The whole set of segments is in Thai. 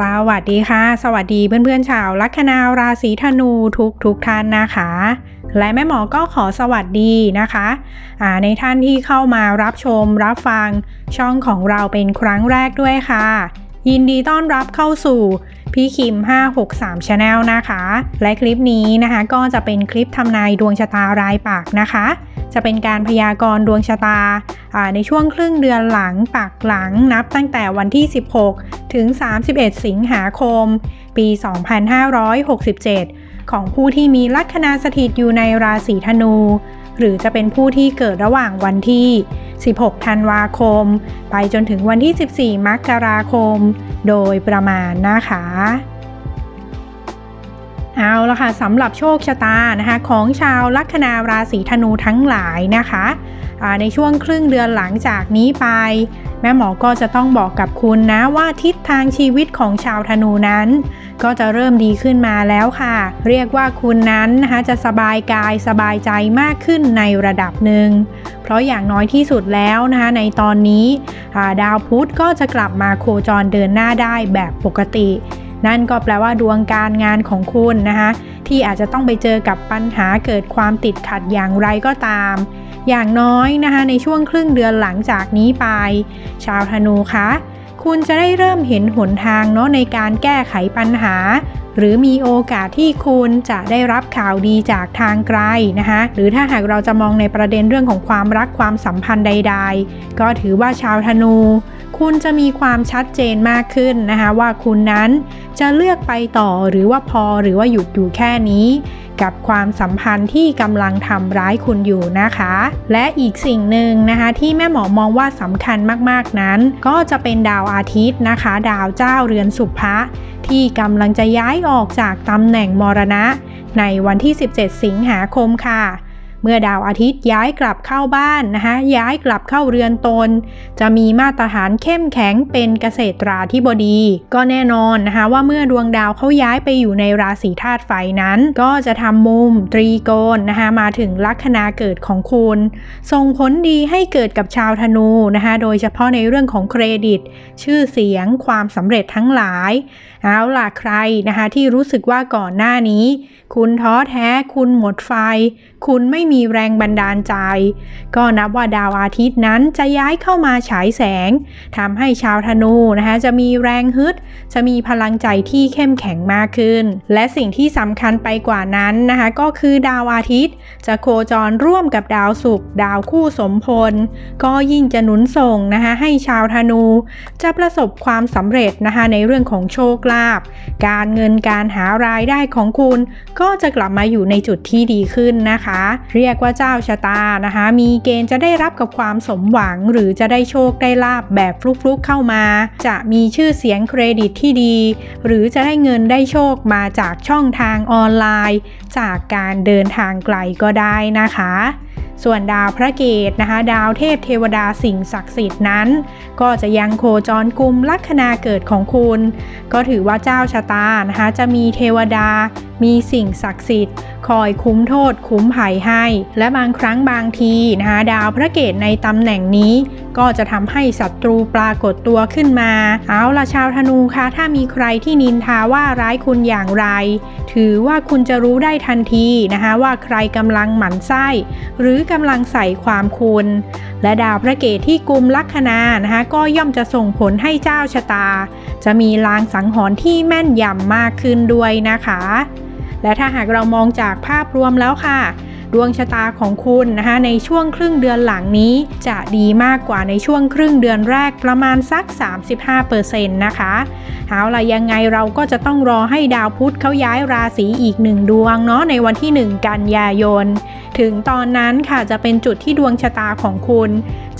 สวัสดีค่ะ สวัสดีเพื่อนๆชาวลัคนาราศีธนูทุกทุกท่านนะคะ และแม่หมอก็ขอสวัสดีนะคะะในท่านที่เข้ามารับชมรับฟังช่องของเราเป็นครั้งแรกด้วยค่ะ ยินดีต้อนรับเข้าสู่พี่คิม 563 Channel นะคะ และคลิปนี้นะคะก็จะเป็นคลิปทำนายดวงชะตารายปากนะคะ จะเป็นการพยากรณ์ดวงชะตาในช่วงครึ่งเดือนหลังปากหลังนับตั้งแต่วันที่ 16 ถึง 31 สิงหาคม ปี 2567 ของผู้ที่มีลัคนาสถิตอยู่ในราศีธนู หรือจะเป็นผู้ที่เกิดระหว่างวันที่ 16 ธันวาคม ไปจนถึงวันที่ 14 มกราคม โดยประมาณนะคะ เอาละค่ะสำหรับโชคชะตานะคะของชาวลัคนาราศีธนูทั้งหลายนะคะ ในช่วงครึ่งเดือนหลังจากนี้ไป แม่หมอก็จะต้องบอกกับคุณนะว่าทิศทางชีวิตของชาวธนูนั้น ก็จะเริ่มดีขึ้นมาแล้วค่ะ เรียกว่าคุณนั้นนะคะจะสบายกายสบายใจมากขึ้นในระดับหนึ่ง เพราะอย่างน้อยที่สุดแล้วนะคะในตอนนี้ดาวพุธก็จะกลับมาโคจรเดินหน้าได้แบบปกติ นั่นก็แปลว่าดวงการงานของคุณนะคะที่อาจจะต้องไปเจอกับปัญหาเกิดความติดขัดอย่างไรก็ตาม อย่างน้อยนะคะในช่วงครึ่งเดือนหลังจากนี้ไป ชาวธนูคะคุณจะได้เริ่มเห็นหนทางเนาะในการแก้ไขปัญหา หรือมีโอกาสที่คุณจะได้รับข่าวดีจากทางไกลนะคะหรือถ้าหากเราจะมองในประเด็นเรื่องของความรักความสัมพันธ์ใด ๆ ก็ถือว่าชาวธนู คุณจะมีความชัดเจนมากขึ้นนะคะว่าคุณนั้นจะเลือกไปต่อหรือว่าพอหรือว่าหยุดอยู่แค่นี้ กับความสัมพันธ์ที่กำลังทำร้ายคุณอยู่นะคะ และอีกสิ่งหนึ่งนะคะที่แม่หมอมองว่าสำคัญมากๆนั้น ก็จะเป็นดาวอาทิตย์นะคะ ดาวเจ้าเรือนสุภะที่กำลังจะย้ายออกจากตำแหน่งมรณะ ในวันที่ 17 สิงหาคมค่ะ เมื่อดาวอาทิตย์ย้ายกลับเข้าบ้านนะคะย้ายกลับเข้าเรือนตน จะมีมาตรฐานเข้มแข็งเป็นเกษตราธิบดี ก็แน่นอนนะคะว่าเมื่อดวงดาวเขาย้ายไปอยู่ในราศีธาตุไฟนั้น ก็จะทำมุมตรีโกณนะคะมาถึงลัคนาเกิดของคุณส่งผลดีให้เกิดกับชาวธนูนะคะโดยเฉพาะในเรื่องของเครดิต ชื่อเสียง ความสำเร็จทั้งหลายเอาล่ะใครนะคะที่รู้สึกว่าก่อนหน้านี้ คุณท้อแท้คุณหมดไฟ คุณไม่มีแรงบันดาลใจ ก็นับว่าดาวอาทิตย์นั้นจะย้ายเข้ามาฉายแสงทำให้ชาวธนูนะคะจะมีแรงฮึด จะมีพลังใจที่เข้มแข็งมากขึ้น และสิ่งที่สำคัญไปกว่านั้นนะคะก็คือดาวอาทิตย์ จะโคจรร่วมกับดาวศุกร์ดาวคู่สมพล ก็ยิ่งจะหนุนส่งนะคะให้ชาวธนู จะประสบความสำเร็จนะคะในเรื่องของโชคลาภการเงินการหารายได้ของคุณ ก็จะกลับมาอยู่ในจุดที่ดีขึ้นนะคะเรียกว่าเจ้าชะตานะคะ มีเกณฑ์จะได้รับกับความสมหวัง หรือจะได้โชคได้ลาบแบบฟลุกๆเข้ามา จะมีชื่อเสียงเครดิตที่ดี หรือจะได้เงินได้โชคมาจากช่องทางออนไลน์ จากการเดินทางไกลก็ได้นะคะส่วนดาวพระเกตนะคะ ดาวเทพเทวดาสิ่งศักดิ์สิทธิ์นั้น ก็จะยังโคจรกลุ่มลัคนาเกิดของคุณ ก็ถือว่าเจ้าชะตานะคะจะมีเทวดา มีสิ่งศักดิ์สิทธิ์ คอยคุ้มโทษคุ้มภัยให้ และบางครั้งบางทีนะคะดาวพระเกตในตำแหน่งนี้ ก็จะทำให้ศัตรูปรากฏตัวขึ้นมา เอาละชาวธนูคะถ้ามีใครที่นินทาว่าร้ายคุณอย่างไร ถือว่าคุณจะรู้ได้ทันทีนะคะว่าใครกำลังหมั่นไส้ หรือกำลังใส่ความคุณ และดาวพระเกตที่กุมลัคนานะคะก็ย่อมจะส่งผลให้เจ้าชะตา จะมีลางสังหรณ์ที่แม่นยำมากขึ้นด้วยนะคะ และถ้าหากเรามองจากภาพรวมแล้วค่ะ ดวงชะตาของคุณนะคะในช่วงครึ่งเดือนหลังนี้ จะดีมากกว่าในช่วงครึ่งเดือนแรกประมาณสัก 35%นะคะเอาล่ะยังไงเราก็จะต้องรอให้ดาวพุธเขาย้ายราศีอีกหนึ่งดวงเนาะในวันที่ 1 กันยายน ถึงตอนนั้นค่ะจะเป็นจุดที่ดวงชะตาของคุณ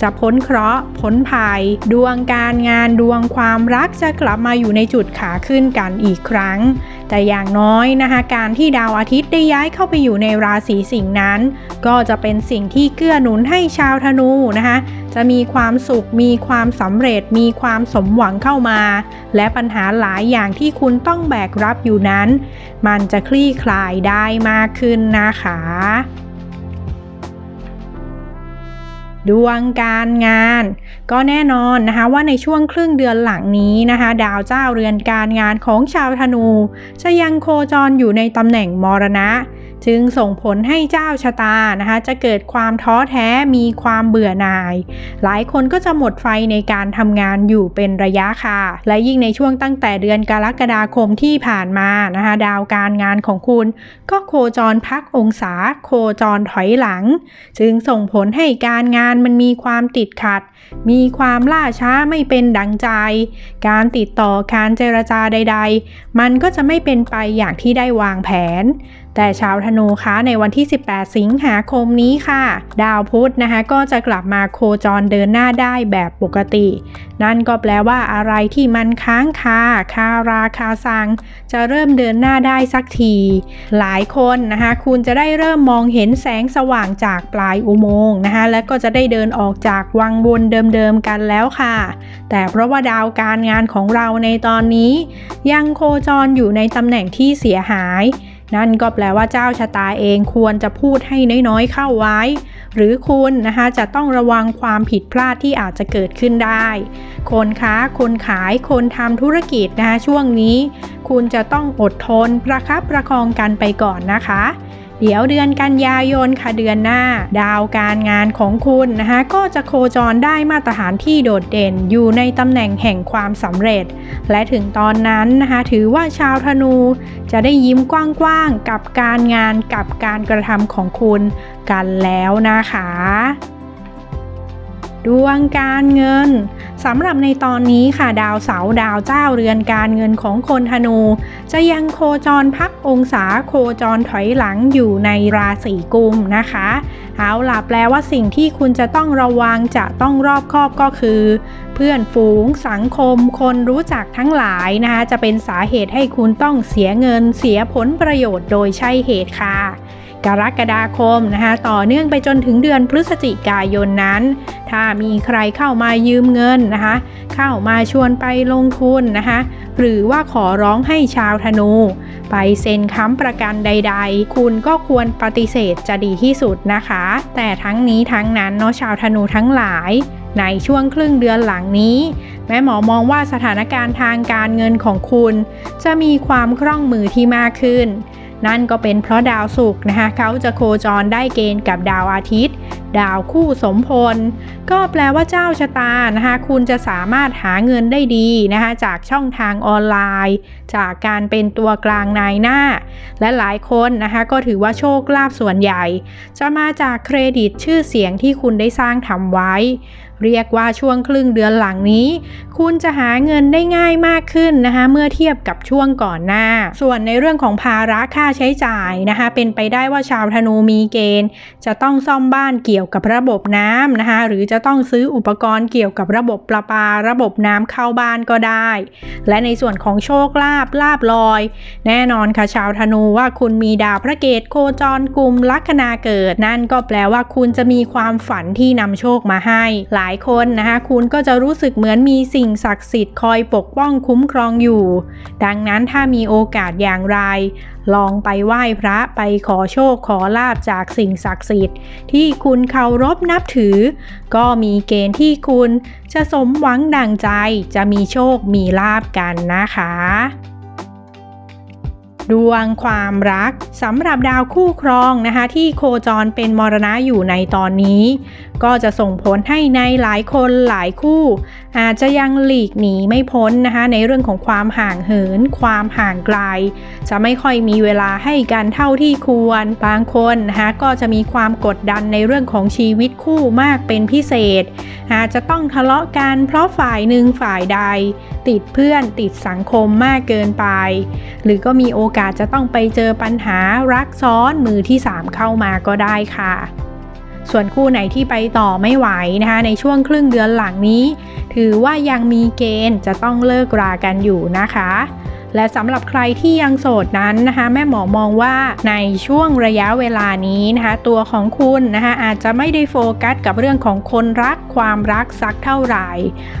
จะพ้นเคราะห์พ้นภัย ดวงการงานดวงความรักจะกลับมาอยู่ในจุดขาขึ้นกันอีกครั้ง แต่อย่างน้อยนะคะการที่ดาวอาทิตย์ได้ย้ายเข้าไปอยู่ในราศีสิงห์นั้น ก็จะเป็นสิ่งที่เกื้อหนุนให้ชาวธนูนะคะจะมีความสุข มีความสำเร็จ มีความสมหวังเข้ามา และปัญหาหลายอย่างที่คุณต้องแบกรับอยู่นั้น มันจะคลี่คลายได้มากขึ้นนะคะ ดวงการงาน ก็แน่นอนนะคะว่าในช่วงครึ่งเดือนหลังนี้นะคะ ดาวเจ้าเรือนการงานของชาวธนู จะยังโคจรอยู่ในตำแหน่งมรณะ จึงส่งผลให้เจ้าชะตานะคะ จะเกิดความท้อแท้มีความเบื่อหน่าย หลายคนก็จะหมดไฟในการทำงานอยู่เป็นระยะค่ะ และยิ่งในช่วงตั้งแต่เดือนกรกฎาคมที่ผ่านมานะคะ ดาวการงานของคุณก็โคจรพักองศาโคจรถอยหลัง จึงส่งผลให้การงานมันมีความติดขัด มีความล่าช้าไม่เป็นดังใจ การติดต่อการเจรจาใด ๆ มันก็จะไม่เป็นไปอย่างที่ได้วางแผนแต่ชาวธนูคะในวันที่ 18 สิงหาคมนี้ค่ะ ดาวพุธนะคะก็จะกลับมาโคจรเดินหน้าได้แบบปกติ นั่นก็แปลว่าอะไรที่มันค้างคาคาราคาซัง จะเริ่มเดินหน้าได้สักที หลายคนนะคะคุณจะได้เริ่มมองเห็นแสงสว่างจากปลายอุโมงค์นะคะและก็จะได้เดินออกจากวังวนเดิมๆกันแล้วค่ะ แต่เพราะว่าดาวการงานของเราในตอนนี้ ยังโคจรอยู่ในตำแหน่งที่เสียหาย นั่นก็แปลว่าเจ้าชะตาเองควรจะพูดให้น้อยๆเข้าไว้ หรือคุณนะคะจะต้องระวังความผิดพลาดที่อาจจะเกิดขึ้นได้ คนค้า คนขาย คนทำธุรกิจนะคะช่วงนี้ คุณจะต้องอดทนประคับประคองกันไปก่อนนะคะ เดี๋ยวเดือนกันยายนค่ะเดือนหน้า ดาวการงานของคุณนะคะก็จะโคจรได้มาตรฐานที่โดดเด่นอยู่ในตำแหน่งแห่งความสำเร็จ และถึงตอนนั้นนะคะถือว่าชาวธนู จะได้ยิ้มกว้างๆกับการงานกับการกระทำของคุณกันแล้วนะคะ ดวงการเงินสำหรับในตอนนี้ค่ะดาวเสาดาวเจ้าเรือนการเงินของคนธนู จะยังโคจรพักองศาโคจรถอยหลังอยู่ในราศีกุมนะคะเอาล่ะแปลว่าสิ่งที่คุณจะต้องระวังจะต้องรอบคอบก็คือ เพื่อนฝูงสังคม คนรู้จักทั้งหลายนะคะจะเป็นสาเหตุให้คุณต้องเสียเงินเสียผลประโยชน์โดยใช่เหตุค่ะ กรกฎาคมนะคะต่อเนื่องไปจนถึงเดือนพฤศจิกายนนั้น ถ้ามีใครเข้ามายืมเงินนะคะเข้ามาชวนไปลงทุนนะคะหรือว่าขอร้องให้ชาวธนู ไปเซ็นค้ำประกันใด ๆ คุณก็ควรปฏิเสธจะดีที่สุดนะคะ แต่ทั้งนี้ทั้งนั้นเนาะชาวธนูทั้งหลายในช่วงครึ่งเดือนหลังนี้ แม่หมอมองว่าสถานการณ์ทางการเงินของคุณ จะมีความคล่องมือที่มากขึ้น นั่นก็เป็นเพราะดาวศุกร์นะคะเขาจะโคจรได้เกณฑ์กับดาวอาทิตย์ ดาวคู่สมพล ก็แปลว่าเจ้าชะตานะคะคุณจะสามารถหาเงินได้ดีนะคะจากช่องทางออนไลน์ จากการเป็นตัวกลางนายหน้า และหลายคนนะคะก็ถือว่าโชคลาภส่วนใหญ่ จะมาจากเครดิตชื่อเสียงที่คุณได้สร้างทำไว้ เรียกว่าช่วงครึ่งเดือนหลังนี้ คุณจะหาเงินได้ง่ายมากขึ้นนะคะเมื่อเทียบกับช่วงก่อนหน้า ส่วนในเรื่องของภาระค่าใช้จ่ายนะคะเป็นไปได้ว่าชาวธนูมีเกณฑ์ จะต้องซ่อมบ้านเกี่ยวกับระบบน้ำนะคะหรือจะต้องซื้ออุปกรณ์เกี่ยวกับระบบประปา ระบบน้ำเข้าบ้านก็ได้ และในส่วนของโชคลาภลาบลอย แน่นอนค่ะชาวธนูว่าคุณมีดาวพระเกตโคจรกลุ่มลัคนาเกิด นั่นก็แปลว่าคุณจะมีความฝันที่นำโชคมาให้หลายายคนนะคะคุณก็จะรู้สึกเหมือนมีสิ่งศักดิ์สิทธิ์คอยปกป้องคุ้มครองอยู่ ดังนั้นถ้ามีโอกาสอย่างไร ลองไปไหว้พระไปขอโชคขอลาบจากสิ่งศักดิ์สิทธิ์ ที่คุณเคารพนับถือ ก็มีเกณฑ์ที่คุณจะสมหวังดังใจจะมีโชคมีลาบกันนะคะ ดวงความรักสำหรับดาวคู่ครองนะคะที่โคจรเป็นมรณะอยู่ในตอนนี้ ก็จะส่งผลให้ในหลายคนหลายคู่ อาจจะยังหลีกหนีไม่พ้นนะคะ ในเรื่องของความห่างเหิน ความห่างไกล จะไม่ค่อยมีเวลาให้กันเท่าที่ควร บางคนนะคะก็จะมีความกดดันในเรื่องของชีวิตคู่มากเป็นพิเศษ อาจจะต้องทะเลาะกันเพราะฝ่ายหนึ่งฝ่ายใด ติดเพื่อนติดสังคมมากเกินไป หรือก็มีโอกาสจะต้องไปเจอปัญหารักซ้อนมือที่ 3 เข้ามาก็ได้ค่ะ ส่วนคู่ไหนที่ไปต่อไม่ไหวนะคะ ในช่วงครึ่งเดือนหลังนี้ ถือว่ายังมีเกณฑ์จะต้องเลิกรากันอยู่นะคะ และสำหรับใครที่ยังโสดนั้นนะคะ แม่หมอมองว่าในช่วงระยะเวลานี้นะคะ ตัวของคุณนะคะอาจจะไม่ได้โฟกัสกับเรื่องของคนรักความรักสักเท่าไหร่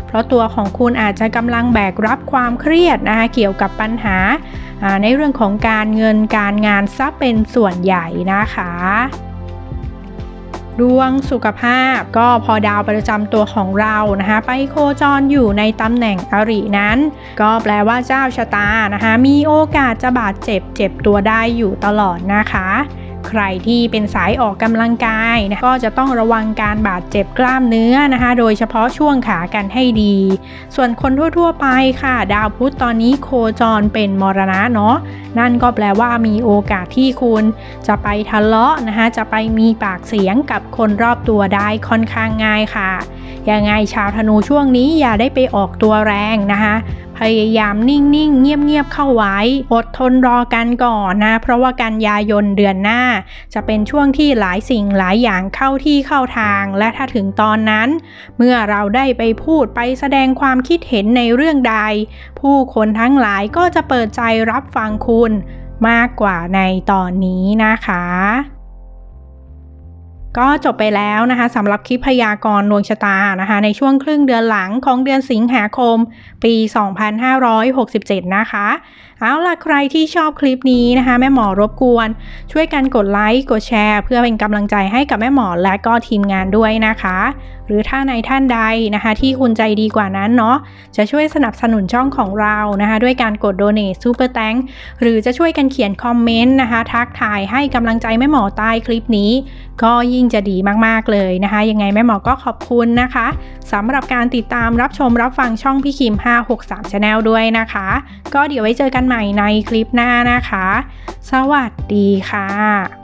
เพราะตัวของคุณอาจจะกำลังแบกรับความเครียดนะคะเกี่ยวกับปัญหาอ่าในเรื่องของการเงินการงานซะเป็นส่วนใหญ่นะคะ ดวงสุขภาพ ก็พอดาวประจำตัวของเรานะคะ ไปโคจรอยู่ในตำแหน่งอรินั้น ก็แปลว่าเจ้าชะตานะคะ มีโอกาสจะบาดเจ็บเจ็บตัวได้อยู่ตลอดนะคะ ใครที่เป็นสายออกกำลังกายนะก็จะต้องระวังการบาดเจ็บกล้ามเนื้อนะคะ โดยเฉพาะช่วงขากันให้ดี ส่วนคนทั่วๆไปค่ะ ดาวพุธตอนนี้โคจรเป็นมรณะเนาะนั่นก็แปลว่ามีโอกาสที่คุณจะไปทะเลาะนะคะจะไปมีปากเสียงกับคนรอบตัวได้ค่อนข้างง่ายค่ะ ยังไงชาวธนูช่วงนี้อย่าได้ไปออกตัวแรงนะคะพยายามนิ่งๆ เงียบๆ เข้าไว้ อดทนรอกันก่อนนะ เพราะว่ากันยายนเดือนหน้า จะเป็นช่วงที่หลายสิ่งหลายอย่างเข้าที่เข้าทาง และถ้าถึงตอนนั้น เมื่อเราได้ไปพูดไปแสดงความคิดเห็นในเรื่องใด ผู้คนทั้งหลายก็จะเปิดใจรับฟังคุณ มากกว่าในตอนนี้นะคะ ก็จบไปแล้วนะคะสำหรับคลิปพยากรณ์ดวงชะตานะคะ ในช่วงครึ่งเดือนหลังของเดือนสิงหาคม ปี 2567 นะคะ เอาล่ะใครที่ชอบคลิปนี้นะคะ แม่หมอรบกวน ช่วยกันกดไลค์กดแชร์ เพื่อเป็นกำลังใจให้กับแม่หมอและก็ทีมงานด้วยนะคะ รือถ้าในท่านใดนะคะ ที่คุณใจดีกว่านั้นเนาะจะช่วยสนับสนุนช่องของเรานะคะ ด้วยการกด donate super tank หรือจะช่วยกันเขียนคอมเมนต์นะคะ ทักทายให้กำลังใจแม่หมอใต้คลิปนี้ ก็ยิ่งจะดีมากๆเลยนะคะ ยังไงแม่หมอก็ขอบคุณนะคะสำหรับการติดตามรับชมรับฟังช่องพี่คิม 563 Channel ด้วยนะคะ ก็เดี๋ยวไว้เจอกันใหม่ในคลิปหน้านะคะ สวัสดีค่ะ